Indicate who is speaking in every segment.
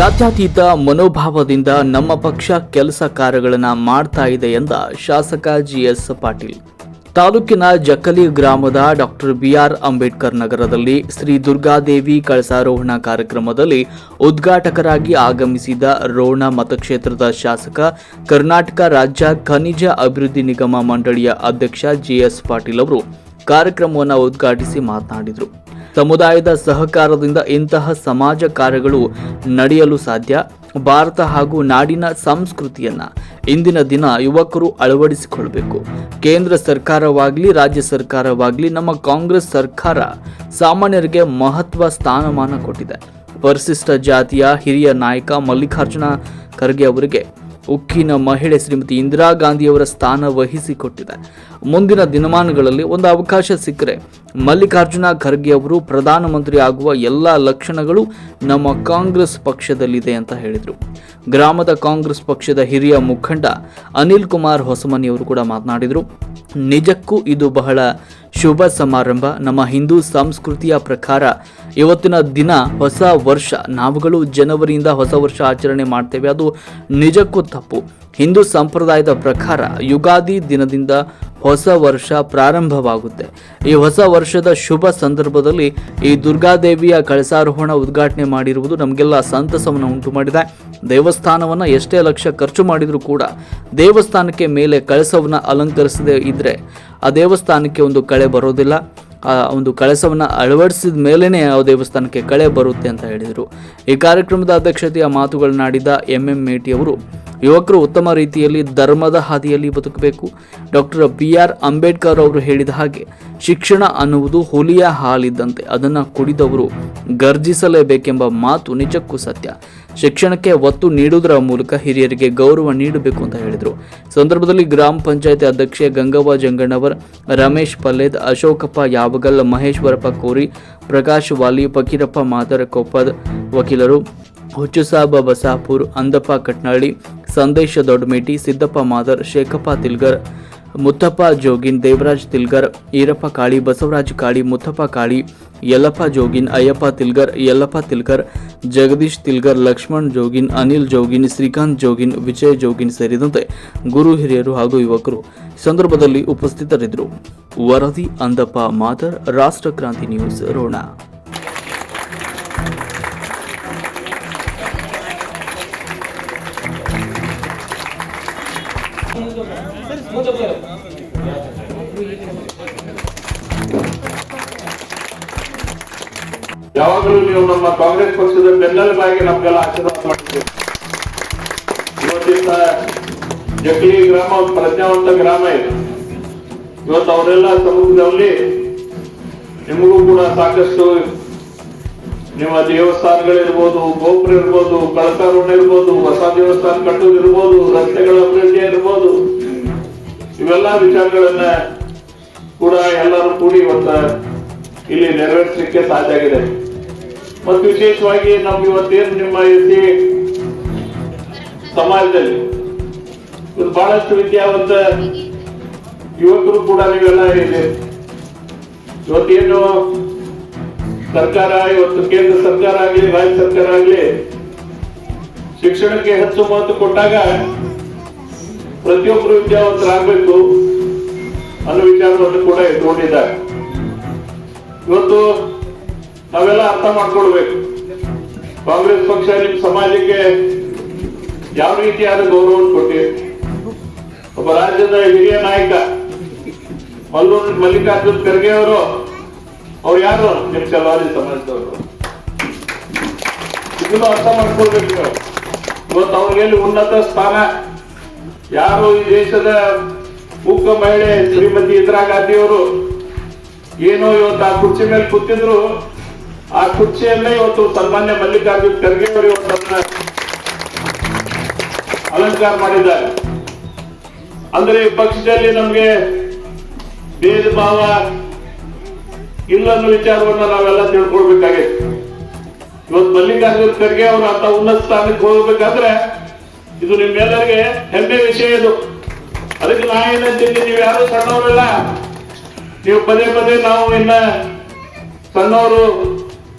Speaker 1: ಜಾತ್ಯತೀತ ಮನೋಭಾವದಿಂದ ನಮ್ಮ ಪಕ್ಷ ಕೆಲಸ ಕಾರ್ಯಗಳನ್ನು ಮಾಡ್ತಾ ಇದೆ ಎಂದ ಶಾಸಕ ಜಿಎಸ್ ಪಾಟೀಲ್. ತಾಲೂಕಿನ ಜಕ್ಕಲಿ ಗ್ರಾಮದ ಡಾಕ್ಟರ್ ಬಿಆರ್ ಅಂಬೇಡ್ಕರ್ ನಗರದಲ್ಲಿ ಶ್ರೀ ದುರ್ಗಾದೇವಿ ಕಳಸಾರೋಹಣ ಕಾರ್ಯಕ್ರಮದಲ್ಲಿ ಉದ್ಘಾಟಕರಾಗಿ ಆಗಮಿಸಿದ ರೋಣ ಮತಕ್ಷೇತ್ರದ ಶಾಸಕ, ಕರ್ನಾಟಕ ರಾಜ್ಯ ಖನಿಜ ಅಭಿವೃದ್ಧಿ ನಿಗಮ ಮಂಡಳಿಯ ಅಧ್ಯಕ್ಷ ಜಿಎಸ್ ಪಾಟೀಲ್ ಅವರು ಕಾರ್ಯಕ್ರಮವನ್ನು ಉದ್ಘಾಟಿಸಿ ಮಾತನಾಡಿದರು. ಸಮುದಾಯದ ಸಹಕಾರದಿಂದ ಇಂತಹ ಸಮಾಜ ಕಾರ್ಯಗಳು ನಡೆಯಲು ಸಾಧ್ಯ. ಭಾರತ ಹಾಗೂ ನಾಡಿನ ಸಂಸ್ಕೃತಿಯನ್ನ ಇಂದಿನ ದಿನ ಯುವಕರು ಅಳವಡಿಸಿಕೊಳ್ಳಬೇಕು. ಕೇಂದ್ರ ಸರ್ಕಾರವಾಗಲಿ, ರಾಜ್ಯ ಸರ್ಕಾರವಾಗಲಿ, ನಮ್ಮ ಕಾಂಗ್ರೆಸ್ ಸರ್ಕಾರ ಸಾಮಾನ್ಯರಿಗೆ ಮಹತ್ವ ಸ್ಥಾನಮಾನ ಕೊಟ್ಟಿದೆ. ಪರಿಶಿಷ್ಟ ಜಾತಿಯ ಹಿರಿಯ ನಾಯಕ ಮಲ್ಲಿಕಾರ್ಜುನ ಖರ್ಗೆ ಅವರಿಗೆ ಉಕ್ಕಿನ ಮಹಿಳೆ ಶ್ರೀಮತಿ ಇಂದಿರಾ ಗಾಂಧಿಯವರ ಸ್ಥಾನ ವಹಿಸಿಕೊಟ್ಟಿದೆ. ಮುಂದಿನ ದಿನಮಾನಗಳಲ್ಲಿ ಒಂದು ಅವಕಾಶ ಸಿಕ್ಕರೆ ಮಲ್ಲಿಕಾರ್ಜುನ ಖರ್ಗೆ ಅವರು ಪ್ರಧಾನಮಂತ್ರಿ ಆಗುವ ಎಲ್ಲ ಲಕ್ಷಣಗಳು ನಮ್ಮ ಕಾಂಗ್ರೆಸ್ ಪಕ್ಷದಲ್ಲಿದೆ ಅಂತ ಹೇಳಿದರು. ಗ್ರಾಮದ ಕಾಂಗ್ರೆಸ್ ಪಕ್ಷದ ಹಿರಿಯ ಮುಖಂಡ ಅನಿಲ್ ಕುಮಾರ್ ಹೊಸಮನಿ ಅವರು ಕೂಡ ಮಾತನಾಡಿದರು. ನಿಜಕ್ಕೂ ಇದು ಬಹಳ ಶುಭ ಸಮಾರಂಭ. ನಮ್ಮ ಹಿಂದೂ ಸಂಸ್ಕೃತಿಯ ಪ್ರಕಾರ ಇವತ್ತಿನ ದಿನ ಹೊಸ ವರ್ಷ. ನಾವುಗಳು ಜನವರಿಯಿಂದ ಹೊಸ ವರ್ಷ ಆಚರಣೆ ಮಾಡ್ತೇವೆ. ಅದು ನಿಜಕ್ಕೂ ತಪ್ಪು. ಹಿಂದೂ ಸಂಪ್ರದಾಯದ ಪ್ರಕಾರ ಯುಗಾದಿ ದಿನದಿಂದ ಹೊಸ ವರ್ಷ ಪ್ರಾರಂಭವಾಗುತ್ತೆ. ಈ ಹೊಸ ವರ್ಷದ ಶುಭ ಸಂದರ್ಭದಲ್ಲಿ ಈ ದುರ್ಗಾದೇವಿಯ ಕಳಸಾರೋಹಣ ಉದ್ಘಾಟನೆ ಮಾಡಿರುವುದು ನಮಗೆಲ್ಲ ಸಂತಸವನ್ನು ಉಂಟು ಮಾಡಿದೆ ದೇವಸ್ಥಾನವನ್ನು ಎಷ್ಟೇ ಲಕ್ಷ ಖರ್ಚು ಮಾಡಿದರೂ ಕೂಡ ದೇವಸ್ಥಾನಕ್ಕೆ ಮೇಲೆ ಕಳಸವನ್ನು ಅಲಂಕರಿಸದೇ ಇದ್ದರೆ ಆ ದೇವಸ್ಥಾನಕ್ಕೆ ಒಂದು ಕಳೆ ಬರೋದಿಲ್ಲ. ಆ ಒಂದು ಕಳಸವನ್ನು ಅಳವಡಿಸಿದ ಮೇಲೇ ಆ ದೇವಸ್ಥಾನಕ್ಕೆ ಕಳೆ ಬರುತ್ತೆ ಅಂತ ಹೇಳಿದರು. ಈ ಕಾರ್ಯಕ್ರಮದ ಅಧ್ಯಕ್ಷತೆಯ ಮಾತುಗಳನ್ನಾಡಿದ ಎಂ ಎಂ ಮೇಟಿ ಅವರು ಯುವಕರು ಉತ್ತಮ ರೀತಿಯಲ್ಲಿ ಧರ್ಮದ ಹಾದಿಯಲ್ಲಿ ಬದುಕಬೇಕು. ಡಾಕ್ಟರ್ ಬಿ ಆರ್ ಅಂಬೇಡ್ಕರ್ ಅವರು ಹೇಳಿದ ಹಾಗೆ, ಶಿಕ್ಷಣ ಅನ್ನುವುದು ಹುಲಿಯ ಹಾಲಿದ್ದಂತೆ ಅದನ್ನು ಕುಡಿದವರು ಗರ್ಜಿಸಲೇಬೇಕೆಂಬ ಮಾತು ನಿಜಕ್ಕೂ ಸತ್ಯ. ಶಿಕ್ಷಣಕ್ಕೆ ಒತ್ತು ನೀಡುವುದರ ಮೂಲಕ ಹಿರಿಯರಿಗೆ ಗೌರವ ನೀಡಬೇಕು ಅಂತ ಹೇಳಿದರು. ಸಂದರ್ಭದಲ್ಲಿ ಗ್ರಾಮ ಪಂಚಾಯತಿ ಅಧ್ಯಕ್ಷೆ ಗಂಗವ್ವ ಜಂಗಣ್ಣವರ್, ರಮೇಶ್ ಪಲ್ಲೇದ್, ಅಶೋಕಪ್ಪ ಯಾವಗಲ್, ಮಹೇಶ್ವರಪ್ಪ ಕೋರಿ, ಪ್ರಕಾಶ್ ವಾಲಿ ಫಕೀರಪ್ಪ ಮಾದರ ಕೊಪ್ಪದ್ ವಕೀಲರು ಹುಚ್ಚುಸಾಬ ಬಸಾಪುರ್ ಅಂದಪ್ಪ ಕಟ್ನಾಳಿ, ಸಂದೇಶ ದೊಡ್ಡಮೇಟಿ, ಸಿದ್ದಪ್ಪ ಮಾದರ್, ಶೇಖಪ್ಪ ತಿಲ್ಗರ್, ಮುತ್ತಪ್ಪ ಜೋಗಿನ್, ದೇವರಾಜ್ ತಿಲ್ಗರ್, ಈರಪ್ಪ ಕಾಳಿ, ಬಸವರಾಜ್ ಕಾಳಿ, ಮುತ್ತಪ್ಪ ಕಾಳಿ, ಯಲ್ಲಪ್ಪ ಜೋಗಿನ್, ಅಯ್ಯಪ್ಪ ತಿಲ್ಗರ್, ಯಲ್ಲಪ್ಪ ತಿಲ್ಗರ್, ಜಗದೀಶ್ ತಿಲ್ಗರ್, ಲಕ್ಷ್ಮಣ್ ಜೋಗಿನ್, ಅನಿಲ್ ಜೋಗಿನ್, ಶ್ರೀಕಾಂತ್ ಜೋಗಿನ್, ವಿಜಯ್ ಜೋಗಿನ್ ಸೇರಿದಂತೆ ಗುರು ಹಿರಿಯರು ಹಾಗೂ ಯುವಕರು ಸಂದರ್ಭದಲ್ಲಿ ಉಪಸ್ಥಿತರಿದ್ದರು. ವರದಿ, ಅಂದಪ್ಪ ಮಾದರ್, ರಾಷ್ಟ್ರ ಕ್ರಾಂತಿ ನ್ಯೂಸ್, ರೋಣ.
Speaker 2: ಯಾವಾಗಲೂ ನೀವು ನಮ್ಮ ಕಾಂಗ್ರೆಸ್ ಪಕ್ಷದ ಬೆನ್ನೆಲುಬಾಗಿ ನಮ್ಗೆಲ್ಲ ಆಶೀರ್ವಾದ ಮಾಡಿದ್ದೀರಿ ಇವತ್ತಿನ ಜಕ್ಲಿ ಗ್ರಾಮ ಪ್ರಜ್ಞಾವಂತ ಗ್ರಾಮ ಇದೆ. ಇವತ್ತು ಅವರೆಲ್ಲ ಸಮುದ್ರದಲ್ಲಿ ನಿಮಗೂ ಕೂಡ ಸಾಕಷ್ಟು ನಿಮ್ಮ ದೇವಸ್ಥಾನಗಳಿರ್ಬೋದು, ಗೋಪುರ ಇರ್ಬೋದು ಕಳಸಾರೋಣ ಇರ್ಬೋದು, ಹೊಸ ದೇವಸ್ಥಾನ ಕಟ್ಟೋದಿರ್ಬೋದು ರಸ್ತೆಗಳ ಅಭಿವೃದ್ಧಿ ಇರ್ಬೋದು. ಇವೆಲ್ಲ ವಿಚಾರಗಳನ್ನ ಕೂಡ ಎಲ್ಲರೂ ಕೂಡಿ ಇವತ್ತ ಇಲ್ಲಿ ನೆರವೇರಿಸಲಿಕ್ಕೆ ಸಾಧ್ಯ ಆಗಿದೆ. ಮತ್ತು ವಿಶೇಷವಾಗಿ ನಮ್ಗೆ ಇವತ್ತೇನು ನಿಮ್ಮ ಇಲ್ಲಿ ಸಮಾಜದಲ್ಲಿ ಬಹಳಷ್ಟು ವಿದ್ಯಾವಂತ ಯುವಕರು ಕೂಡ ನೀವೆಲ್ಲ ಇದೆ ಇವತ್ತೇನು ಸರ್ಕಾರ, ಇವತ್ತು ಕೇಂದ್ರ ಸರ್ಕಾರ ಆಗಲಿ, ರಾಜ್ಯ ಸರ್ಕಾರ ಆಗಲಿ, ಶಿಕ್ಷಣಕ್ಕೆ ಹೆಚ್ಚು ಮಹತ್ವ ಕೊಟ್ಟಾಗ ಪ್ರತಿಯೊಬ್ಬರು ವಿದ್ಯಾವಂತರಾಗಬೇಕು ಅನ್ನೋ ವಿಚಾರವನ್ನು ಕೂಡ ಇಟ್ಕೊಂಡಿದ್ದಾರೆ ಇವತ್ತು ನಾವೆಲ್ಲ ಅರ್ಥ ಮಾಡ್ಕೊಳ್ಬೇಕು. ಕಾಂಗ್ರೆಸ್ ಪಕ್ಷ ನಿಮ್ ಸಮಾಜಕ್ಕೆ ಯಾವ ರೀತಿಯಾದ ಗೌರವವನ್ನು ಕೊಟ್ಟಿದೆ? ಒಬ್ಬ ರಾಜ್ಯದ ಹಿರಿಯ ನಾಯಕ ಮಲ್ಲೂರ್ ಮಲ್ಲಿಕಾರ್ಜುನ್ ಖರ್ಗೆ ಅವರು, ಅವ್ರು ಯಾರು? ನಿಮ್ ಚಲವಾದಿ ಸಮಾಜದವರು. ಇದನ್ನು ಅರ್ಥ ಮಾಡ್ಕೊಳ್ಬೇಕು ಇವತ್ತು ಅವ್ರಿಗೆಲ್ಲಿ ಉನ್ನತ ಸ್ಥಾನ, ಯಾರು ಈ ದೇಶದ ಮುಖ್ಯ ಮಹಿಳೆ ಶ್ರೀಮತಿ ಇಂದಿರಾ ಗಾಂಧಿ ಅವರು ಏನು ಇವತ್ತು ಆ ಕುರ್ಚಿ ಮೇಲೆ ಕೂತಿದ್ರು, ಆ ಕುರ್ಚಿಯಲ್ಲೇ ಇವತ್ತು ಸನ್ಮಾನ್ಯ ಮಲ್ಲಿಕಾರ್ಜುನ್ ಖರ್ಗೆ ಅವರು ಇವತ್ತು ಅಲಂಕಾರ ಮಾಡಿದ್ದಾರೆ. ಅಂದ್ರೆ ಈ ಪಕ್ಷದಲ್ಲಿ ನಮ್ಗೆ ಭೇದ ಭಾವ ಇಲ್ಲ ಅನ್ನೋ ವಿಚಾರವನ್ನ ನಾವೆಲ್ಲ ತಿಳ್ಕೊಳ್ಬೇಕಾಗಿತ್ತು ಇವತ್ತು ಮಲ್ಲಿಕಾರ್ಜುನ್ ಖರ್ಗೆ ಅವರು ಅಂತ ಉನ್ನತ ಸ್ಥಾನಕ್ಕೆ ಹೋಗ್ಬೇಕಾದ್ರೆ ಇದು ನಿಮ್ಮೆಲ್ಲರಿಗೆ ಹೆಮ್ಮೆ ವಿಷಯ ಇದು. ಅದಕ್ಕೆ ನಾ ಏನಂತೀನಿ ನೀವು ಯಾರು ಸಣ್ಣವರಲ್ಲ? ನೀವು ಪದೇ ಪದೇ ನಾವು ಇನ್ನ ಸಣ್ಣವರು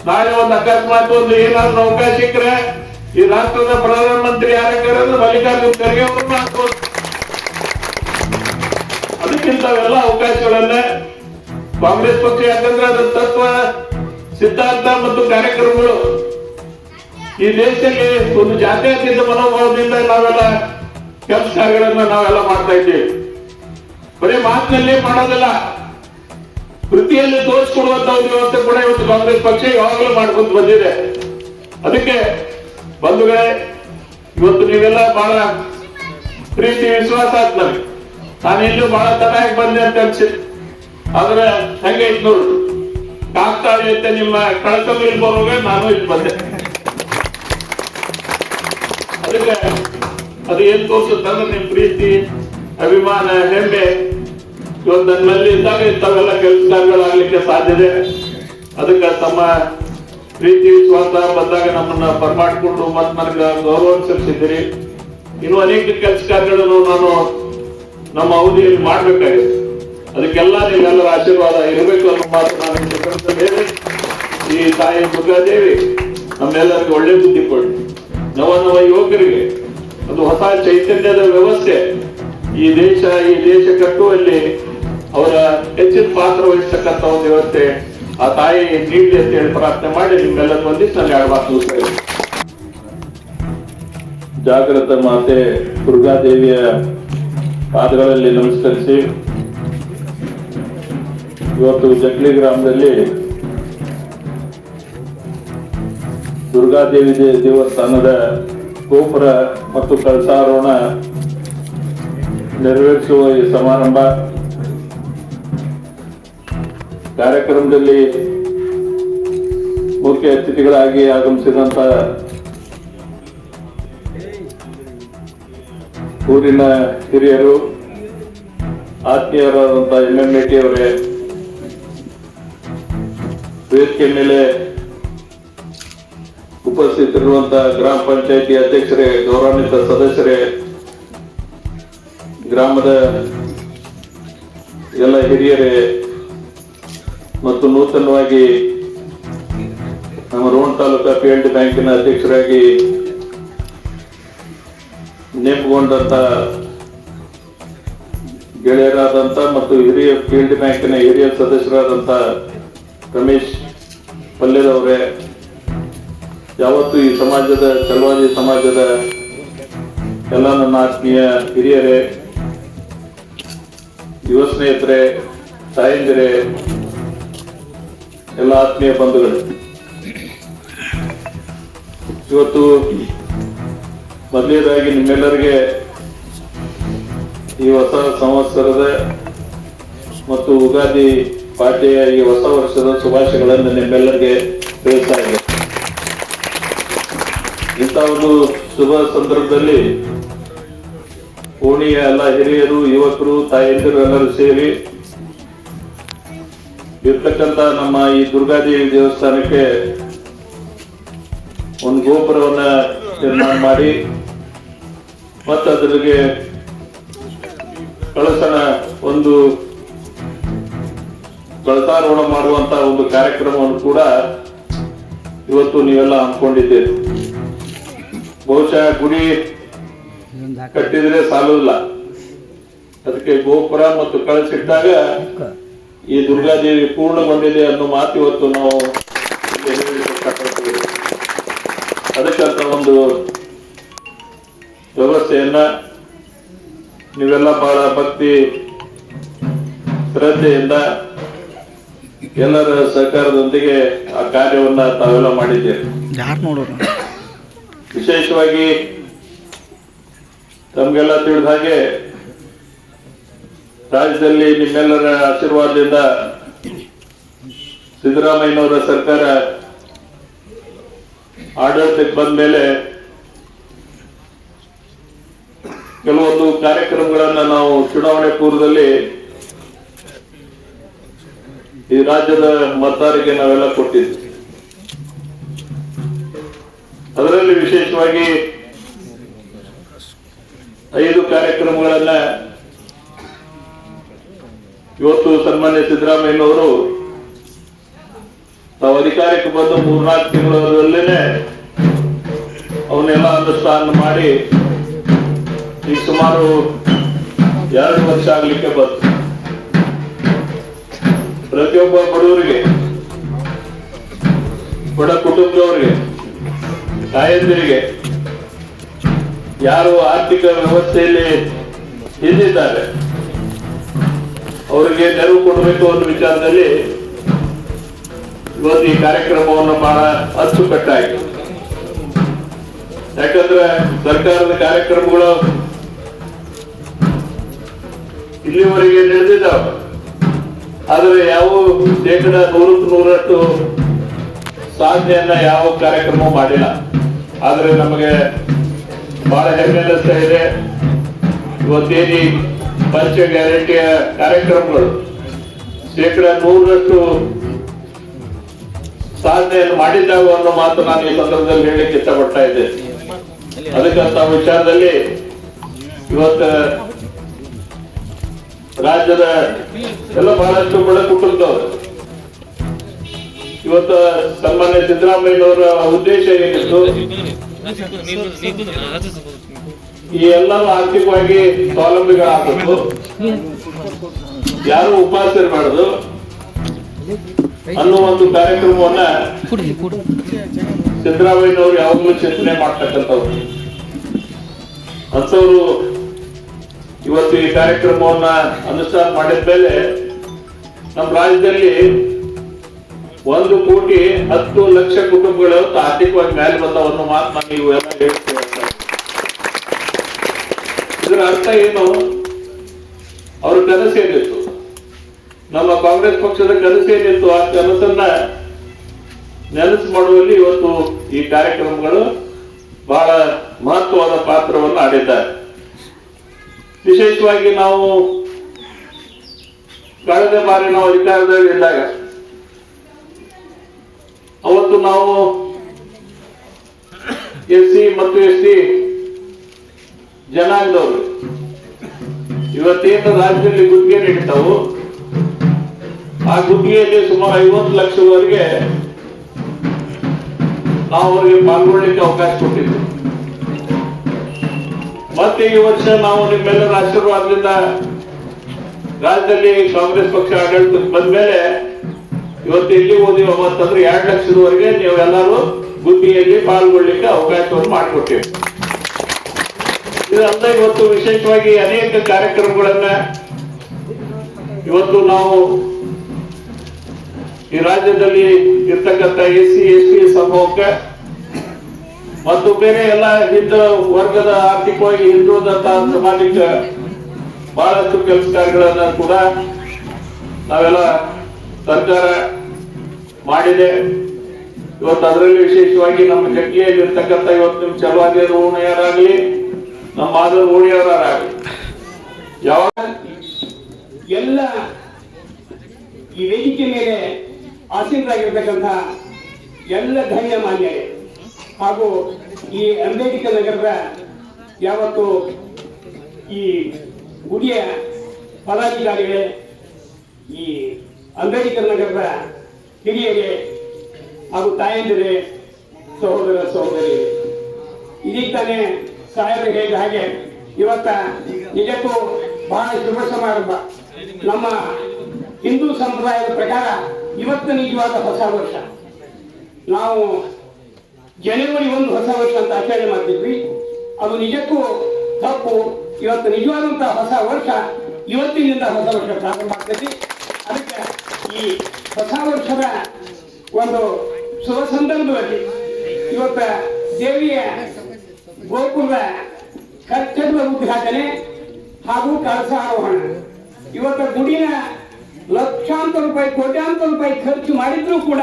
Speaker 2: ನಾಳೆ ಒಂದು ಅಕಸ್ಮಾತ್ ಒಂದು ಏನಾದ್ರು ಅವಕಾಶ ಸಿಕ್ಕರೆ ಈ ರಾಷ್ಟ್ರದ ಪ್ರಧಾನಮಂತ್ರಿ ಯಾರಾಗಿರೋದು ಮಲ್ಲಿಕಾರ್ಜುನ್ ಖರ್ಗೆ ಅವ್ರನ್ನ ಅದಕ್ಕಿಂತ ಅದಕ್ಕಿಂತವೆಲ್ಲ ಅವಕಾಶಗಳನ್ನ ಕಾಂಗ್ರೆಸ್ ಪಕ್ಷ ಯಾಕಂದ್ರೆ ಅದರ ತತ್ವ, ಸಿದ್ಧಾಂತ ಮತ್ತು ಕಾರ್ಯಕ್ರಮಗಳು ಈ ದೇಶದಲ್ಲಿ ಒಂದು ಜಾತ್ಯತೀತ ಮನೋಭಾವದಿಂದ ನಾವೆಲ್ಲ ಕೆಲಸ ಕಾರ್ಯಗಳನ್ನ ನಾವೆಲ್ಲ ಮಾಡ್ತಾ ಇದ್ದೀವಿ. ಬರೀ ಮಾತಿನಲ್ಲಿ ಮಾಡೋದಿಲ್ಲ. ಕೃತಿಯಲ್ಲಿ ತೋರಿಸಿಕೊಡುವಂತ ವ್ಯವಸ್ಥೆ ಕೂಡ ಇವತ್ತು ಕಾಂಗ್ರೆಸ್ ಪಕ್ಷ ಯಾವಾಗಲೂ ಮಾಡ್ಕೊಂಡು ಬಂದಿದೆ. ಅದಕ್ಕೆ ಬಂಧುಗಳೇ, ಇವತ್ತು ನೀವೆಲ್ಲ ಬಹಳ ಪ್ರೀತಿ, ವಿಶ್ವಾಸ ಆತ್ ನನಗೆ ನಾನು ಇಲ್ಲೂ ಬಹಳ ತನಕ ಬಂದೆ ಅಂತ ಅನ್ಸಿ ಆದ್ರೆ ಹೆಂಗೆ ಇತ್ತು ನೋಡು. ಕಾಕ್ತಾಳಿ ಅಂತ ನಿಮ್ಮ ಕಳಕಲ್ಲಿ ಇಲ್ಲಿ ನಾನು ಇಲ್ಲಿ ಬಂದೆ. ಅದಕ್ಕೆ ಅದು ಏನ್ ತೋರಿಸುತ್ತಂದ್ರೆ ನಿಮ್ ಪ್ರೀತಿ, ಅಭಿಮಾನ, ಹೆಮ್ಮೆ. ಇವತ್ತು ನನ್ನಲ್ಲಿ ಇದ್ದಾಗ ಇಂಥವೆಲ್ಲ ಕೆಲಸಗಳಾಗಲಿಕ್ಕೆ ಸಾಧ್ಯತೆ ಅದಕ್ಕೆ ತಮ್ಮ ಪ್ರೀತಿ, ವಿಶ್ವಾಸ ಬಂದಾಗ ನಮ್ಮನ್ನ ಬರ್ಮಾಡ್ಕೊಂಡು ಮತ್ತೆ ನನಗೆ ಗೌರವ ಸಲ್ಲಿಸಿದ್ದೀರಿ. ಇನ್ನು ಅನೇಕ ಕೆಲಸ ನಾನು ನಮ್ಮ ಅವಧಿಯಲ್ಲಿ ಮಾಡಬೇಕಾಗಿದೆ. ಅದಕ್ಕೆಲ್ಲ ನೀವೆಲ್ಲರ ಆಶೀರ್ವಾದ ಇರಬೇಕು ಅನ್ನೋ ಮಾತು ನಾನು ಈ ತಾಯಿ ದುರ್ಗಾದೇವಿ ನಮ್ಮೆಲ್ಲರಿಗೂ ಒಳ್ಳೆ ಬುದ್ಧಿ ಕೊಡಿ. ನವ ನವ ಯುವಕರಿಗೆ ಅದು ಹೊಸ ಚೈತನ್ಯದ ವ್ಯವಸ್ಥೆ. ಈ ದೇಶ ಈ ದೇಶ ಕಟ್ಟುವಲ್ಲಿ ಅವರ ಹೆಚ್ಚಿನ ಪಾತ್ರ ವಹಿಸ್ತಕ್ಕಂಥ ಒಂದು ವ್ಯವಸ್ಥೆ ಆ ತಾಯಿ ನೀಡಲಿ ಅಂತ ಹೇಳಿ ಪ್ರಾರ್ಥನೆ ಮಾಡಿ ನಿಮ್ಮೆಲ್ಲ ಬಂದಿದ್ದು ನಾನು ಎರಡು ಮಾತು ಜಾಗೃತ ಮಾತೆ ದುರ್ಗಾದೇವಿಯ ಪಾದಗಳಲ್ಲಿ ನಮಸ್ಕರಿಸಿ. ಇವತ್ತು ಜಕ್ಲಿ ಗ್ರಾಮದಲ್ಲಿ ದುರ್ಗಾದೇವಿ ದೇವಸ್ಥಾನದ ಗೋಪುರ ಮತ್ತು ಕಳಸಾರೋಹಣ ನೆರವೇರಿಸುವ ಈ ಸಮಾರಂಭ. ಕಾರ್ಯಕ್ರಮದಲ್ಲಿ ಮುಖ್ಯ ಅತಿಥಿಗಳಾಗಿ ಆಗಮಿಸಿದಂತ ಊರಿನ ಹಿರಿಯರು ಆತ್ಮೀಯರಾದಂತಹ ಎಂ ಎಂ ಎ ಟಿ ಅವರೇ, ವೇದಿಕೆ ಮೇಲೆ ಉಪಸ್ಥಿತರಿರುವಂತಹ ಗ್ರಾಮ ಪಂಚಾಯತಿ ಅಧ್ಯಕ್ಷರೇ, ಗೌರವಾನ್ವಿತ ಸದಸ್ಯರೇ, ಗ್ರಾಮದ ಎಲ್ಲ ಹಿರಿಯರೇ ಮತ್ತು ನೂತನವಾಗಿ ನಮ್ಮ Rona taluka P L D ಬ್ಯಾಂಕಿನ ಅಧ್ಯಕ್ಷರಾಗಿ ನೇಮಕೊಂಡಂತ ಗೆಳೆಯರಾದಂತ ಮತ್ತು ಹಿರಿಯ ಪಿ ಎಲ್ ಡಿ ಬ್ಯಾಂಕಿನ ಹಿರಿಯ ಸದಸ್ಯರಾದಂತ ರಮೇಶ್ ಪಲ್ಯದವರೇ ಯಾವತ್ತು ಈ ಸಮಾಜದ ಚಲವಾದಿ ಸಮಾಜದ ಎಲ್ಲ ನನ್ನ ಆತ್ಮೀಯ ಹಿರಿಯರೇ, ಯುವ ಸ್ನೇಹಿತರೆ, ತಾಯಂದಿರೇ ಎಲ್ಲ ಆತ್ಮೀಯ ಬಂಧುಗಳು, ಇವತ್ತು ಮೊದಲನೇದಾಗಿ ನಿಮ್ಮೆಲ್ಲರಿಗೆ ಈ ಹೊಸ ಸಂವತ್ಸರದ ಮತ್ತು ಉಗಾದಿ ಪಾಡ್ಯ ಈ ಹೊಸ ವರ್ಷದ ಶುಭಾಶಯಗಳನ್ನು ನಿಮ್ಮೆಲ್ಲರಿಗೆ ತಿಳಿಸ್ತಾ ಇದೆ ಇಂಥ ಒಂದು ಶುಭ ಸಂದರ್ಭದಲ್ಲಿ ಓಣಿಯ ಎಲ್ಲ ಹಿರಿಯರು, ಯುವಕರು, ತಾಯಂದಿರು ಎಲ್ಲರೂ ಸೇರಿ ಇರ್ತಕ್ಕಂತ ನಮ್ಮ ಈ ದುರ್ಗಾದೇವಿ ದೇವಸ್ಥಾನಕ್ಕೆ ಒಂದು ಗೋಪುರವನ್ನ ನಿರ್ಮಾಣ ಮಾಡಿ, ಮತ್ತು ಅದ್ರಿಗೆ ಕಳಸನ ಒಂದು ಕಳಸಾರೋಹಣ ಮಾಡುವಂತ ಒಂದು ಕಾರ್ಯಕ್ರಮವನ್ನು ಕೂಡ ಇವತ್ತು ನೀವೆಲ್ಲ ಹಮ್ಮಿಕೊಂಡಿದ್ದೀರಿ. ಬಹುಶಃ ಗುಡಿ ಕಟ್ಟಿದ್ರೆ ಸಾಲುದಿಲ್ಲ ಅದಕ್ಕೆ ಗೋಪುರ ಮತ್ತು ಕಳಸಿಟ್ಟಾಗ ಈ ದುರ್ಗಾದೇವಿ ಪೂರ್ಣಗೊಂಡಿದೆ ಅನ್ನೋ ಮಾತು ಇವತ್ತು ನಾವು ಅದಕ್ಕಂತ ಒಂದು ವ್ಯವಸ್ಥೆಯನ್ನ ನೀವೆಲ್ಲ ಬಹಳ ಭಕ್ತಿ ಶ್ರದ್ಧೆಯಿಂದ ಎಲ್ಲರ ಸಹಕಾರದೊಂದಿಗೆ ಆ ಕಾರ್ಯವನ್ನ ತಾವೆಲ್ಲ
Speaker 3: ನೋಡೋರು?
Speaker 2: ವಿಶೇಷವಾಗಿ ತಮ್ಗೆಲ್ಲ ತಿಳಿದ ಹಾಗೆ ರಾಜ್ಯದಲ್ಲಿ ನಿಮ್ಮೆಲ್ಲರ ಆಶೀರ್ವಾದದಿಂದ ಸಿದ್ದರಾಮಯ್ಯನವರ ಸರ್ಕಾರ ಆಡಳಿತಕ್ಕೆ ಬಂದ ಮೇಲೆ ಕೆಲವೊಂದು ಕಾರ್ಯಕ್ರಮಗಳನ್ನ ನಾವು ಚುನಾವಣೆ ಪೂರ್ವದಲ್ಲಿ ಈ ರಾಜ್ಯದ ಮತದಾರರಿಗೆ ನಾವೆಲ್ಲ ಕೊಟ್ಟಿದ್ವಿ. ಅದರಲ್ಲಿ ವಿಶೇಷವಾಗಿ ಐದು ಕಾರ್ಯಕ್ರಮಗಳನ್ನ ಇವತ್ತು ಸನ್ಮಾನ್ಯ ಸಿದ್ದರಾಮಯ್ಯನವರು ತಾವು ಅಧಿಕಾರಕ್ಕೆ ಬಂದು ಮೂರ್ನಾಲ್ಕು ತಿಂಗಳಲ್ಲೇ ಅವನ್ನೆಲ್ಲ ಅನುಷ್ಠಾನ ಮಾಡಿ ಈ ಸುಮಾರು ಎರಡು ವರ್ಷ ಆಗ್ಲಿಕ್ಕೆ ಬಂತು. ಪ್ರತಿಯೊಬ್ಬ ಬಡವರಿಗೆ, ಬಡ ಕುಟುಂಬದವರಿಗೆ, ತಾಯಂದಿರಿಗೆ ಯಾರು ಆರ್ಥಿಕ ವ್ಯವಸ್ಥೆಯಲ್ಲಿ ಹಿಂದಿದ್ದಾರೆ ಅವರಿಗೆ ನೆರವು ಕೊಡಬೇಕು ಅನ್ನೋ ವಿಚಾರದಲ್ಲಿ ಇವತ್ತು ಈ ಕಾರ್ಯಕ್ರಮವನ್ನು ಬಹಳ ಅಚ್ಚುಕಟ್ಟಾಗಿ ಯಾಕಂದ್ರೆ ಸರ್ಕಾರದ ಕಾರ್ಯಕ್ರಮಗಳು ಇಲ್ಲಿವರೆಗೆ ನಡೆದಿದ್ದಾವೆ. ಆದರೆ ಯಾವ ಶೇಕಡ ನೂರಕ್ಕೆ ನೂರಷ್ಟು ಸಾಧನೆಯನ್ನ ಯಾವ ಕಾರ್ಯಕ್ರಮ ಮಾಡಿಲ್ಲ. ಆದರೆ ನಮಗೆ ಬಹಳ ಹೆಮ್ಮೆ ಅನ್ನಿಸ್ತಾ ಇದೆ. ಇವತ್ತೇನಿ ಪಂಚ ಗ್ಯಾರಂಟಿಯ ಕಾರ್ಯಕ್ರಮಗಳು. ಶೇಕಡ ನೂರರಷ್ಟು ಸಾಧನೆಯನ್ನು ಮಾಡಿದ್ದಾವೆ ಅನ್ನೋ ಮಾತು ನಾನು ಈ ಸಂದರ್ಭದಲ್ಲಿ ಹೇಳಲಿಕ್ಕೆ ಇಷ್ಟಪಡ್ತಾ ಇದ್ದೇನೆ ಅದಕ್ಕಂತ ವಿಚಾರದಲ್ಲಿ ಇವತ್ತು ರಾಜ್ಯದ ಎಲ್ಲ ಬಹಳಷ್ಟು ಬಡ ಕುಟುಂಬದವರು ಇವತ್ತು ಸನ್ಮಾನ್ಯ ಸಿದ್ದರಾಮಯ್ಯನವರ ಉದ್ದೇಶ ಏನಿತ್ತು? ಈ ಎಲ್ಲರೂ ಆರ್ಥಿಕವಾಗಿ ಸ್ವಾವಲಂಬಿಗಳಾಗಬೇಕು ಯಾರು ಉಪವಾಸ ಇರಬಾರ್ದು ಅನ್ನೋ ಒಂದು ಕಾರ್ಯಕ್ರಮವನ್ನ ಸಿದ್ದರಾಮಯ್ಯನವರು ಯಾವಾಗಲೂ ಚಿಂತನೆ ಮಾಡ್ತಕ್ಕಂಥವ್ರು. ಅಂತವರು ಇವತ್ತು ಈ ಕಾರ್ಯಕ್ರಮವನ್ನ ಅನುಷ್ಠಾನ ಮಾಡಿದ ಮೇಲೆ ನಮ್ಮ ರಾಜ್ಯದಲ್ಲಿ ಒಂದು ಕೋಟಿ ಹತ್ತು ಲಕ್ಷ ಕುಟುಂಬಗಳು ಆರ್ಥಿಕವಾಗಿ ಮೇಲೆ ಬಂದವನ್ನು ಮಾತು ನಾನು ನೀವು ಎಲ್ಲ ಇದರ ಅರ್ಥ ಏನು? ಅವ್ರ ಕನಸೇನಿತ್ತು ನಮ್ಮ ಕಾಂಗ್ರೆಸ್ ಪಕ್ಷದ ಕನಸೇನಿತ್ತು ಆ ಕನಸನ್ನ ನೆನಸು ಮಾಡುವಲ್ಲಿ ಇವತ್ತು ಈ ಕಾರ್ಯಕ್ರಮಗಳು ಬಹಳ ಮಹತ್ವವಾದ ಪಾತ್ರವನ್ನು ಆಡಿದ್ದಾರೆ. ವಿಶೇಷವಾಗಿ ನಾವು ಕಳೆದ ಬಾರಿ ನಾವು ಅಧಿಕಾರದಲ್ಲಿ ಇದ್ದಾಗ ಅವತ್ತು ನಾವು ಎಸ್ ಸಿ ಮತ್ತು ಎಸ್ ಟಿ ಜನಾಂಗದವರು. ಇವತ್ತೇನು ರಾಜ್ಯದಲ್ಲಿ ಗುತ್ತಿಗೆ ನೀಡ್ತಾವು ಆ ಗುತ್ತಿಗೆಯಲ್ಲಿ ಸುಮಾರು ಐವತ್ತು ಲಕ್ಷದವರೆಗೆ ನಾವು ಅವರಿಗೆ ಪಾಲ್ಗೊಳ್ಳಿಕ್ಕೆ ಅವಕಾಶ ಕೊಟ್ಟಿದ್ವಿ. ಮತ್ತೆ ಈ ವರ್ಷ ನಾವು ನಿಮ್ಮೆಲ್ಲರ ಆಶೀರ್ವಾದದಿಂದ ರಾಜ್ಯದಲ್ಲಿ ಕಾಂಗ್ರೆಸ್ ಪಕ್ಷ ಆಡಳಿತಕ್ಕೆ ಬಂದ ಮೇಲೆ ಇವತ್ತು ಎಲ್ಲಿ ಓದಿವ ಅಂತಂದ್ರೆ ಎರಡು ಲಕ್ಷದವರೆಗೆ ನೀವೆಲ್ಲರೂ ಗುತ್ತಿಗೆಯಲ್ಲಿ ಪಾಲ್ಗೊಳ್ಳಿಕ್ಕೆ ಅವಕಾಶವನ್ನು ಮಾಡಿಕೊಟ್ಟಿವಿ ಇದಲ್ಲ ಇವತ್ತು ವಿಶೇಷವಾಗಿ ಅನೇಕ ಕಾರ್ಯಕ್ರಮಗಳನ್ನ ಇವತ್ತು ನಾವು ಈ ರಾಜ್ಯದಲ್ಲಿ ಇರ್ತಕ್ಕಂಥ ಎಸ್ ಸಿ ಎಸ್ ಟಿ ಸಮೂಹಕ್ಕೆ ಮತ್ತು ಬೇರೆ ಎಲ್ಲ ಹಿಂದ ವರ್ಗದ ಆರ್ಥಿಕವಾಗಿ ಹಿಂದುಳಿದಂತಹ ಸಮಾಜಕ್ಕೆ ಬಹಳಷ್ಟು ಕೆಲಸ ಕಾರ್ಯಗಳನ್ನ ಕೂಡ ನಾವೆಲ್ಲ ಸರ್ಕಾರ ಮಾಡಿದೆ. ಇವತ್ತು ಅದರಲ್ಲಿ ವಿಶೇಷವಾಗಿ ನಮ್ಮ ಜಗ್ಗಿಯಲ್ಲಿ ಇರ್ತಕ್ಕಂಥ ಇವತ್ತು ನಿಮ್ಮ ಚಲವಾದಿ ಓಣಿಯರಾಗ್ಲಿ ನಮ್ಮ ಆದರೂ ಓಣಿಯವರಾಗಲಿ ಯಾವಾಗ?
Speaker 3: ಎಲ್ಲ ಈ ವೇದಿಕೆ ಮೇಲೆ ಆಸೀನರಾಗಿರ್ತಕ್ಕಂಥ ಎಲ್ಲ ಧೈರ್ಯ ಮಾನ್ಯರೇ ಹಾಗೂ ಈ ಅಂಬೇಡ್ಕರ್ ನಗರದ ಯಾವತ್ತು ಈ ಗುಡಿಯ ಪದಾಧಿಕಾರಿಗಳೇ, ಈ ಅಂಬೇಡ್ಕರ್ ನಗರದ ಹಿರಿಯರೇ ಹಾಗೂ ತಾಯಂದಿರೇ, ಸಹೋದರ ಸಹೋದರಿ, ಇದೀಗ ತಾನೇ ಸಾಹೇಬರು ಹೇಳಿದ ಹಾಗೆ, ಇವತ್ತ ನಿಜಕ್ಕೂ ಬಹಳ ಶುಭ ಸಮಾರಂಭ ನಮ್ಮ ಹಿಂದೂ ಸಂಪ್ರದಾಯದ ಪ್ರಕಾರ ಇವತ್ತು ನಿಜವಾದ ಹೊಸ ವರ್ಷ. ನಾವು ಜನವರಿ ಒಂದು ಹೊಸ ವರ್ಷ ಅಂತ ಆಚರಣೆ ಮಾಡ್ತಿದ್ವಿ. ಅದು ನಿಜಕ್ಕೂ ತಪ್ಪು. ಇವತ್ತು ನಿಜವಾದಂತಹ ಹೊಸ ವರ್ಷ ಇವತ್ತಿನಿಂದ ಹೊಸ ವರ್ಷ ಪ್ರಾರಂಭ ಆಗ್ತೈತಿ. ಅದಕ್ಕೆ ಈ ಹೊಸ ವರ್ಷದ ಒಂದು ಶುಭ ಸಂದರ್ಭದಲ್ಲಿ ಇವತ್ತ ದೇವಿಯ ಗೋಕುಲ ಕಟ್ಟಡದ ಉದ್ಘಾಟನೆ ಹಾಗೂ ಕಳಸ ಆರೋಹಣ. ಇವತ್ತು ಗುಡಿನ ಲಕ್ಷಾಂತರ ರೂಪಾಯಿ, ಕೋಟ್ಯಾಂತರ ರೂಪಾಯಿ ಖರ್ಚು ಮಾಡಿದ್ರೂ ಕೂಡ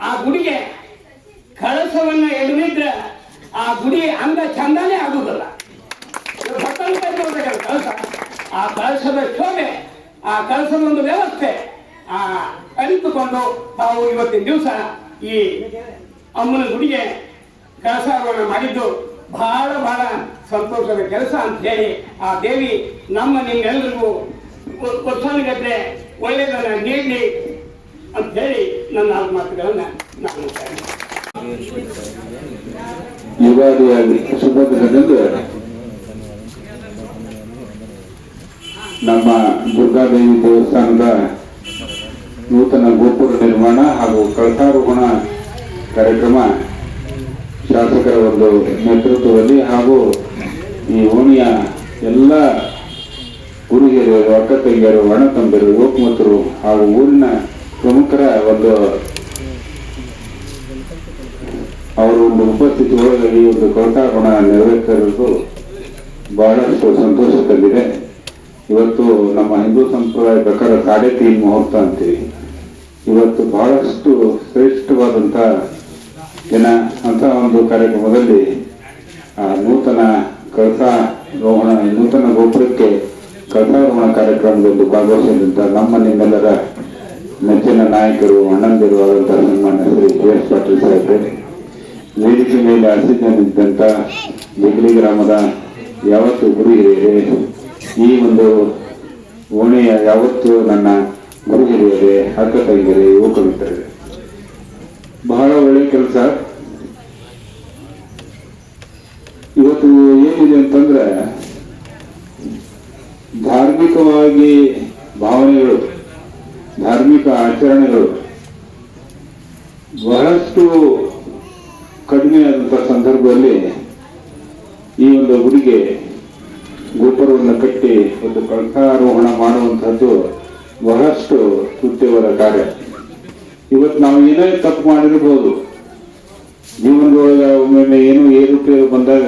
Speaker 3: ಆ ಗುಡಿಗೆ ಕಳಸವನ್ನ ಎಳೆದಿದ್ರೆ ಆ ಗುಡಿ ಅಂದ ಚಂದನೇ ಕೈಗೊಳ್ಬೇಕಾದ್ರೆ ಕಳಸ. ಆ ಕಳಸದ ಶೋಭೆ, ಆ ಕಳಸದ ಒಂದು ವ್ಯವಸ್ಥೆ, ಆ ಅರಿತುಕೊಂಡು ತಾವು ಇವತ್ತಿನ ದಿವಸ ಈ ಅಮ್ಮನ ಗುಡಿಗೆ ಕಳಸಾರೋಹಣ ಮಾಡಿದ್ದು ಬಹಳ ಬಹಳ ಸಂತೋಷದ ಕೆಲಸ ಅಂತ ಹೇಳಿ ಆ ದೇವಿ ನಮ್ಮ ನಿಮ್ಮೆಲ್ಲರಿಗೂ ವರ್ಷಾನುಗಟ್ಟಲೆ ಒಳ್ಳೆಯದನ್ನ ನೀಡಲಿ ಅಂತ ಹೇಳಿ ನನ್ನ ಮಾತುಗಳನ್ನ ನಾನು.
Speaker 4: ಯುಗಾದಿಯಾಗಿ ದಿನದಂದು ನಮ್ಮ ದುರ್ಗಾದೇವಿ ದೇವಸ್ಥಾನದ ನೂತನ ಗೋಪುರ ನಿರ್ಮಾಣ ಹಾಗೂ ಕಳಸಾರೋಹಣ ಕಾರ್ಯಕ್ರಮ ಶಾಸಕರ ಒಂದು ನೇತೃತ್ವದಲ್ಲಿ ಹಾಗೂ ಈ ಓಣಿಯ ಎಲ್ಲ ಗುರುಗಿಯರು ಅಕ್ಕ ತಂಗಿಯರು, ಅಣ್ಣ ತಂಬಿಯರು ಗೋಕುಮತರು ಹಾಗೂ ಊರಿನ ಪ್ರಮುಖರ ಒಂದು ಅವರ ಒಂದು ಉಪಸ್ಥಿತಿ ಒಳಗೆ ಈ ಒಂದು ಗುಣ ನೆರವೇರಿಸಿರುವುದು ಬಹಳಷ್ಟು ಸಂತೋಷ ತಂದಿದೆ. ಇವತ್ತು ನಮ್ಮ ಹಿಂದೂ ಸಂಪ್ರದಾಯ ಪ್ರಕಾರ ಕಾಡೆ ತೀನ್ ಮುಹೂರ್ತ ಅಂತೀವಿ. ಇವತ್ತು ಬಹಳಷ್ಟು ಶ್ರೇಷ್ಠವಾದಂಥ ದಿನ ಅಂತ ಒಂದು ಕಾರ್ಯಕ್ರಮದಲ್ಲಿ ಆ ನೂತನ ಕಳಸಾರೋಹಣ ನೂತನ ಗೋಪುರಕ್ಕೆ ಕಳಸಾರೋಹಣ ಕಾರ್ಯಕ್ರಮದಲ್ಲಿ ಭಾಗವಹಿಸಿದಂಥ ನಮ್ಮ ನಿಮ್ಮೆಲ್ಲರ ನೆಚ್ಚಿನ ನಾಯಕರು, ಅಣ್ಣಂದಿರು ಆದಂಥ ಸನ್ಮಾನ್ಯ ಶ್ರೀ ಕೆ ಎಸ್ ಪಾಟೀಲ್ ಸಾಹೇಬ್ರೆ, ವೇದಿಕೆ ಮೇಲೆ ಅಸಿದ್ದಂತ ಬಿಗ್ಲಿ ಗ್ರಾಮದ ಯಾವತ್ತು ಗುರು ಹಿರಿಯರೇ, ಈ ಒಂದು ಓಣೆಯ ಯಾವತ್ತು ನನ್ನ ಗುರು ಹಿರಿಯರೇ ಅಕ್ಕ ತಂಗಿಯರೇ ಯುವಕ ಮಿತ್ರರೇ ಬಹಳ ಒಳ್ಳೆ ಕೆಲಸ. ಇವತ್ತು ಏನಿದೆ ಅಂತಂದ್ರೆ, ಧಾರ್ಮಿಕವಾಗಿ ಭಾವನೆಗಳು, ಧಾರ್ಮಿಕ ಆಚರಣೆಗಳು ಬಹಳಷ್ಟು ಕಡಿಮೆ ಆದಂಥ ಸಂದರ್ಭದಲ್ಲಿ ಈ ಒಂದು ಗುಡಿಗೆ ಗೋಪುರವನ್ನು ಕಟ್ಟಿ ಒಂದು ಕಂಠಾರೋಹಣ ಮಾಡುವಂಥದ್ದು ಬಹಳಷ್ಟು ಕೃತ್ಯವಾದ ಕಾರ್ಯ. ಇವತ್ತು ನಾವು ಏನೇ ತಪ್ಪು ಮಾಡಿರ್ಬೋದು. ಜೀವನದೊಳಗೆ ಒಮ್ಮೊಮ್ಮೆ ಏನು ಏರುಪೇರು ಬಂದಾಗ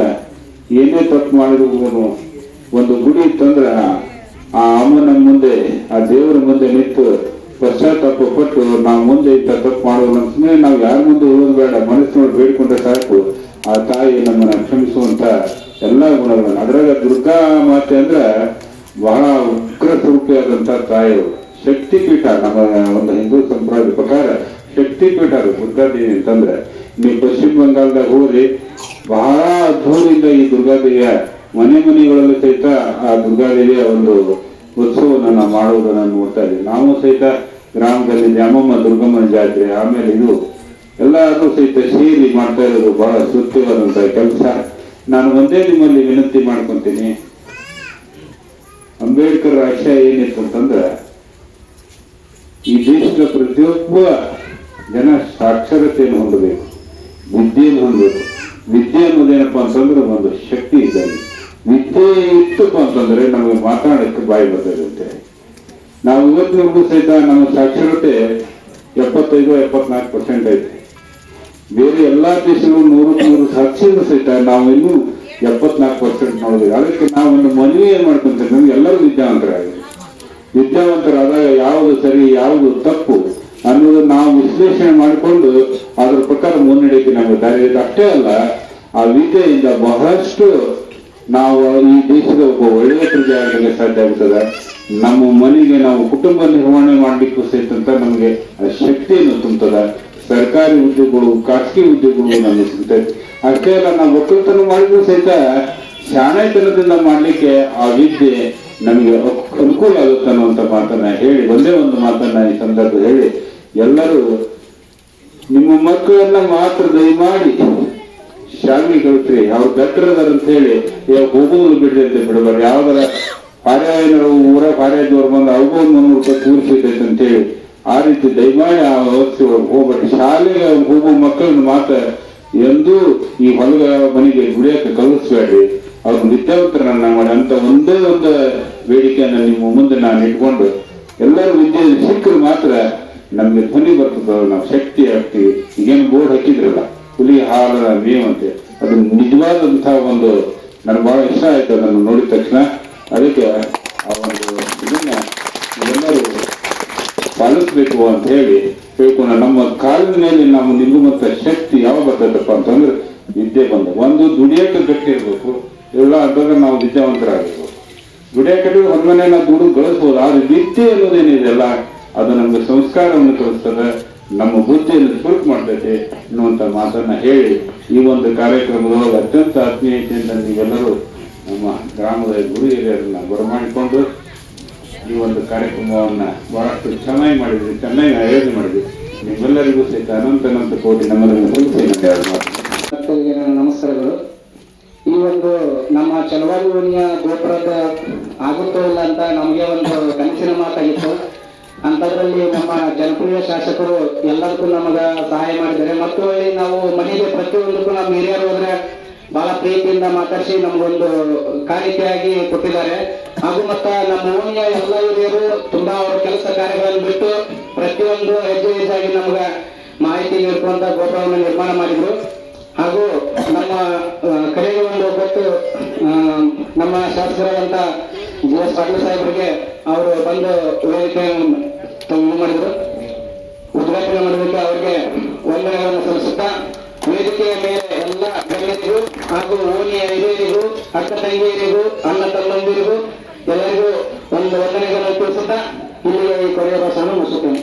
Speaker 4: ಏನೇ ತಪ್ಪು ಮಾಡಿರಬಹುದು ಒಂದು ಗುಡಿ ಇತ್ತಂದ್ರೆ ಆ ಅಮ್ಮನ ಮುಂದೆ, ಆ ದೇವರ ಮುಂದೆ ನಿಂತು ಪಶ್ಚಾತ್ತಾಪ ಪಟ್ಟು ನಾವು ಮುಂದೆ ಇಂಥ ತಪ್ಪು ಮಾಡೋದು ಅಂತಂದ್ರೆ ನಾವು ಯಾರ ಮುಂದೆ ಹೋಗೋದು ಬೇಡ. ಮನಸ್ಸಿನೊಳಗೆ ಬೇಡಿಕೊಂಡ್ರೆ ಸಾಕು. ಆ ತಾಯಿ ನಮ್ಮನ್ನು ಕ್ಷಮಿಸುವಂತ ಎಲ್ಲ ಗುಣಗಳನ್ನು ಅದ್ರಾಗ ದುರ್ಗಾ ಮಾತೆ ಅಂದ್ರೆ ಬಹಳ ಉಗ್ರ ಸ್ವರೂಪಿಯಾದಂತ ತಾಯಿಯವರು ಶಕ್ತಿ ಪೀಠ ನಮ್ಮ ಒಂದು ಹಿಂದೂ ಸಂಪ್ರದಾಯದ ಪ್ರಕಾರ ಶಕ್ತಿಪೀಠ ಅದು ದುರ್ಗಾದೇವಿ ಅಂತಂದ್ರೆ, ನೀವು ಪಶ್ಚಿಮ ಬಂಗಾಳದಾಗ ಹೋಗಿ ಬಹಳ ಅದ್ಭುತದಿಂದ ಈ ದುರ್ಗಾದೇವಿಯ ಮನೆ ಮನೆಗಳಲ್ಲೂ ಸಹಿತ ಆ ದುರ್ಗಾದೇವಿಯ ಒಂದು ಉತ್ಸವವನ್ನು ನಾವು ಮಾಡುವುದನ್ನು ನೋಡ್ತಾ ಇದ್ದೀವಿ. ನಾವು ಸಹಿತ ಗ್ರಾಮದಲ್ಲಿ ಜಾಮಮ್ಮ ದುರ್ಗಮ್ಮನ ಜಾತ್ರೆ, ಆಮೇಲೆ ಇದು ಎಲ್ಲರೂ ಸಹಿತ ಸೇರಿ ಮಾಡ್ತಾ ಇರೋದು ಬಹಳ ಸ್ತುತ್ಯವಾದಂತಹ ಕೆಲಸ. ನಾನು ಒಂದೇ ನಿಮ್ಮಲ್ಲಿ ವಿನಂತಿ ಮಾಡ್ಕೊತೀನಿ. ಅಂಬೇಡ್ಕರ್ ಆಶಯ ಏನಿತ್ತು ಅಂತಂದ್ರೆ ಈ ದೇಶದ ಪ್ರತಿಯೊಬ್ಬ ಜನ ಸಾಕ್ಷರತೆಯನ್ನು ಹೊಂದಬೇಕು, ವಿದ್ಯೆಯನ್ನು ಹೊಂದಬೇಕು. ವಿದ್ಯೆ ಅನ್ನೋದೇನಪ್ಪ ಅಂತಂದ್ರೆ ಒಂದು ಶಕ್ತಿ ಇದ್ದಲ್ಲಿ. ವಿದ್ಯೆ ಇತ್ತಪ್ಪ ಅಂತಂದ್ರೆ ನಮಗೆ ಮಾತಾಡಕ್ಕೆ ಬಾಯಿ ಬರ್ತದೆ ನಾವು ಇವತ್ತಿನವರೆಗೂ ಸಹಿತ ನಮ್ಮ ಸಾಕ್ಷರತೆ ಎಪ್ಪತ್ತೈದು, ಎಪ್ಪತ್ನಾಲ್ಕು ಪರ್ಸೆಂಟ್ ಐತೆ. ಬೇರೆ ಎಲ್ಲಾ ದೇಶಗಳು ನೂರು ನೂರು ಸಾಕ್ಷರ ಸಹಿತ ನಾವು ಇನ್ನೂ ಎಪ್ಪತ್ನಾಲ್ಕು ಪರ್ಸೆಂಟ್ ನೋಡಿದ್ವಿ ಅದಕ್ಕೆ ನಾವು ಒಂದು ಮನವಿ ಏನ್ ಮಾಡ್ಕೊಂತೀವಿ ನಮ್ಗೆ ಎಲ್ಲರೂ ವಿದ್ಯಾವಂತರಾಗಿದೆ ವಿದ್ಯಾವಂತರಾದಾಗ ಯಾವುದು ಸರಿ, ಯಾವುದು ತಪ್ಪು ಅನ್ನೋದು ನಾವು ವಿಶ್ಲೇಷಣೆ ಮಾಡಿಕೊಂಡು ಅದರ ಪ್ರಕಾರ ಮುನ್ನಡೆಯಕ್ಕೆ ನಮಗೆ ದಾರಿ ಅಷ್ಟೇ ಅಲ್ಲ, ಆ ವಿದ್ಯೆಯಿಂದ ಬಹಳಷ್ಟು ನಾವು ಈ ದೇಶದ ಒಬ್ಬ ಒಳ್ಳೆಯ ಪ್ರಜೆ ಆಗಲಿಕ್ಕೆ ಸಾಧ್ಯ ಆಗ್ತದೆ. ನಮ್ಮ ಮನೆಗೆ ನಾವು ಕುಟುಂಬ ನಿರ್ವಹಣೆ ಮಾಡಲಿಕ್ಕೂ ಸಹಿತ ನಮಗೆ ಶಕ್ತಿಯನ್ನು ತುಂಬುತ್ತದೆ. ಸರ್ಕಾರಿ ಉದ್ಯೋಗಗಳು, ಖಾಸಗಿ ಉದ್ಯೋಗಗಳು ನಮಗೆ ಸಿಗ್ತದೆ ಅಷ್ಟೇ ಅಲ್ಲ, ನಾವು ಒಕ್ಕಲತನ ಮಾಡಿದ್ರು ಸಹಿತ ಶಾಣೆತನದಿಂದ ಮಾಡಲಿಕ್ಕೆ ಆ ವಿದ್ಯೆ ನಮಗೆ ಅನುಕೂಲ ಆಗುತ್ತೆ ಅನ್ನುವಂಥ ಮಾತನ್ನ ಹೇಳಿ, ಒಂದೇ ಒಂದು ಮಾತನ್ನ ಈ ಸಂದರ್ಭ ಹೇಳಿ, ಎಲ್ಲರೂ ನಿಮ್ಮ ಮಕ್ಕಳನ್ನ ಮಾತ್ರ ದಯಮಾಡಿ ಶಾಲೆಗೆ ಕಳಿಸ್ರಿ ಅವ್ರು ಬೆಟ್ರದಾರ ಅಂತ ಹೇಳಿ ಹೋಗೋದು ಬಿಡ್ರಿ ಅಂತ ಬಿಡಬಾರ್ದು. ಯಾವ್ದಾರ ಪಾರ್ಯ ಊರ ಪಾರ್ಯಾಯದವ್ರು ಬಂದು ಅವ್ರಿಗೂ ಒಂದು ಮುನ್ನೂರು ರೂಪಾಯಿ ಕೂರಿಸಿರ್ತೈತೆ ಅಂತ ಹೇಳಿ, ಆ ರೀತಿ ದಯಮಾಡಿ ಆ ವ್ಯವಸ್ಥೆ ಒಳಗೆ ಹೋಗ್ಬೇಕು ಶಾಲೆಗೆ ಹೋಗುವ ಮಕ್ಕಳನ್ನ ಮಾತ್ರ ಎಂದೂ ಈ ಹೊಲಗ ಮನೆಗೆ ಗುಡಿಯಕ್ಕೆ ಕಳಿಸ್ಬೇಡ್ರಿ. ಅವ್ರ ವಿದ್ಯಾವಂತರನ್ನ ಮಾಡಿ ಅಂತ ಒಂದೇ ಒಂದು ಬೇಡಿಕೆಯನ್ನು ನಿಮ್ಮ ಮುಂದೆ ನಾನು ಇಟ್ಕೊಂಡು ಎಲ್ಲರೂ ವಿದ್ಯೆ ಸಿಕ್ಕರು ಮಾತ್ರ ನಮಗೆ ಧ್ವನಿ ಬರ್ತದ ನಾವು ಶಕ್ತಿ ಆಗ್ತೀವಿ. ಈಗೇನು ಬೋರ್ಡ್ ಹಾಕಿದ್ರಲ್ಲ, ಹುಲಿ, ಹಾಲ ಮೇವಂತೆ ಅದು ನಿಜವಾದಂತಹ ಒಂದು ನನಗೆ ಬಹಳ ಇಷ್ಟ ಆಯ್ತು ಅದನ್ನು ನೋಡಿದ ತಕ್ಷಣ. ಅದಕ್ಕೆ ಆ ಒಂದು ಇದನ್ನ ಎಲ್ಲರೂ ಪಾಲಿಸ್ಬೇಕು ಅಂತ ಹೇಳಿ ಹೇಳ್ಕೊಂಡು ನಮ್ಮ ಕಾಲಿನ ಮೇಲೆ ನಾವು ನಿಲ್ಲುವಂತ ಶಕ್ತಿ ಯಾವ ಬರ್ತದಪ್ಪ ಅಂತಂದ್ರೆ ವಿದ್ಯೆ ಬಂದ. ಒಂದು ದುಡಿಯಕ್ಕೆ ಗಟ್ಟಿ ಇರ್ಬೇಕು. ಇಲ್ಲ ಅಂತಂದ್ರೆ ನಾವು ವಿದ್ಯಾವಂತರಾಗಬೇಕು ದುಡಿಯಕ್ಕೆ ಹೊರಗನೆ ನಾವು ದುಡ್ಡು ಗಳಿಸ್ಬೋದು, ಆದ್ರೆ ವಿದ್ಯೆ ಅನ್ನೋದೇನಿದೆ ಅಲ್ಲ? ಅದು ನಮ್ಗೆ ಸಂಸ್ಕಾರವನ್ನು ಕಲಿಸ್ತದೆ ನಮ್ಮ ಬುದ್ಧಿಯನ್ನು ಚುರುಕು ಮಾಡ್ತೈತೆ ಅನ್ನುವಂತ ಮಾತನ್ನ ಹೇಳಿ ಈ ಒಂದು ಕಾರ್ಯಕ್ರಮದೊಳಗೆ ಅತ್ಯಂತ ಆತ್ಮೀಯತೆಯಿಂದ ನೀವೆಲ್ಲರೂ ನಮ್ಮ ಗ್ರಾಮದ ಗುರು ಹಿರಿಯರನ್ನ ಬರಮಾಡಿಕೊಂಡು ಈ ಒಂದು ಕಾರ್ಯಕ್ರಮವನ್ನ ಬಹಳಷ್ಟು ಚೆನ್ನಾಗಿ ಮಾಡಿದ್ವಿ ಚೆನ್ನಾಗಿ ಆಯೋಜನೆ ಮಾಡಿದ್ವಿ ನಿಮ್ಮೆಲ್ಲರಿಗೂ ಸಹಿತ ಅನಂತ ಅನಂತ ಕೋಟಿ ನಮ್ಮದನ್ನು ಸಲ್ಲಿಸಿ ನನ್ನ ಎರಡು ಮಾತು
Speaker 5: ಮಕ್ಕಳಿಗೆ ನನ್ನ ನಮಸ್ಕಾರಗಳು ಚಲವಾದಿ ಓಣಿಯ ಗೋಪುರದ ಆಗುತ್ತೋ ಇಲ್ಲ ಅಂತ ನಮಗೆ ಒಂದು ಕನಸಿನ ಮಾತಾಗಿತ್ತು. ಅಂಥದ್ರಲ್ಲಿ ನಮ್ಮ ಜನಪ್ರಿಯ ಶಾಸಕರು ಎಲ್ಲದಕ್ಕೂ ನಮಗ ಸಹಾಯ ಮಾಡಿದ್ದಾರೆ. ಮತ್ತು ಅಲ್ಲಿ ನಾವು ಮನೆಗೆ ಪ್ರತಿಯೊಂದಕ್ಕೂ ನಮ್ಮ ಹಿರಿಯರು ಹೋದ್ರೆ ಬಹಳ ಪ್ರೀತಿಯಿಂದ ಮಾತಾಡಿಸಿ ನಮಗೊಂದು ಕಾಣಿಕೆಯಾಗಿ ಕೊಟ್ಟಿದ್ದಾರೆ. ಹಾಗೂ ಮತ್ತ ನಮ್ಮ ಓಣಿಯ ಎಲ್ಲ ಹಿರಿಯರು ತುಂಬಾ ಅವರ ಕೆಲಸ ಕಾರ್ಯಗಳನ್ನು ಬಿಟ್ಟು ಪ್ರತಿಯೊಂದು ಹೆಜ್ಜೆ ಹೆಜ್ಜೆಯಾಗಿ ನಮ್ಗ ಮಾಹಿತಿ ನೀಡ್ಕೊಂತ ಗೋಪುರವನ್ನು ನಿರ್ಮಾಣ ಮಾಡಿದ್ರು. ಹಾಗೂ ನಮ್ಮ ಕಡೆಗೆ ಒಂದು ಒಬ್ಬಟ್ಟು ನಮ್ಮ ಶಾಸಕರಾದಂತ ಜಿ ಎಸ್ ಪಾಟೀಲ್ ಸಾಹೇಬರಿಗೆ ಅವರು ಬಂದು ವೇದಿಕೆ ಇದು ಮಾಡಿದ್ರು. ಉದ್ಘಾಟನೆ ಮಾಡೋದಕ್ಕೆ ಅವರಿಗೆ ವಂದನೆಗಳನ್ನು ಸಲ್ಲಿಸುತ್ತಾ ವೇದಿಕೆಯ ಮೇಲೆ ಎಲ್ಲ ಗಣ್ಯರಿಗೂ ಹಾಗೂ ಓಣಿಯ ಹಿರಿಯರಿಗೂ, ಅಕ್ಕ ತಂಗಿಯರಿಗೂ, ಅಣ್ಣ ತಮ್ಮಂದಿರಿಗೂ ಎಲ್ಲರಿಗೂ ಒಂದು ವಂದನೆಗಳನ್ನು ತಿಳಿಸುತ್ತಾ ಇಲ್ಲಿಗೆ ಈ ಕೊನೆಯ ಭಾಷೆಯನ್ನು ಮುಗಿಸುತ್ತೇನೆ.